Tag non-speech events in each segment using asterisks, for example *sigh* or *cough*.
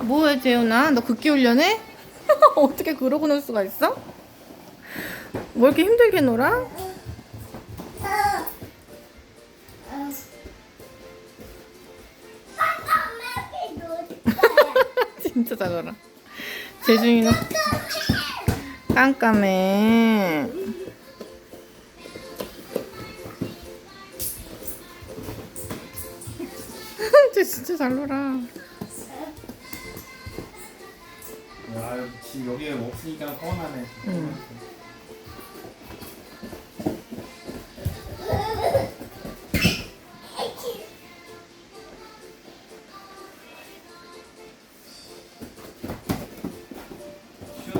뭐해 재윤아 너 극기 훈련해? *laughs* 어떻게 그러고 놀 수가 있어? 뭐 이렇게 힘들게 놀아? *laughs* 진짜 잘 놀아 재준이는 깜깜해 쟤 진짜 잘 놀아. 아, 지금 여기에 없으니까 뻔하네. 응. 슛.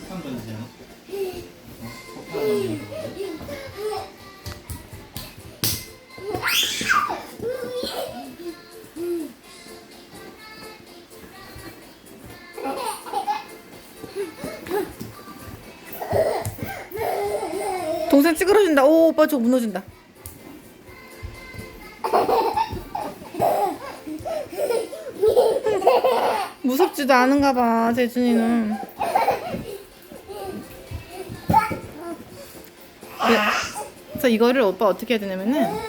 폭탄 던지잖아. 어, 폭탄 던지는 거. 동생 찌그러진다. 오, 오빠 저거 무너진다. 무섭지도 않은가 봐, 재준이는. 그래서 이거를 오빠 어떻게 해야 되냐면은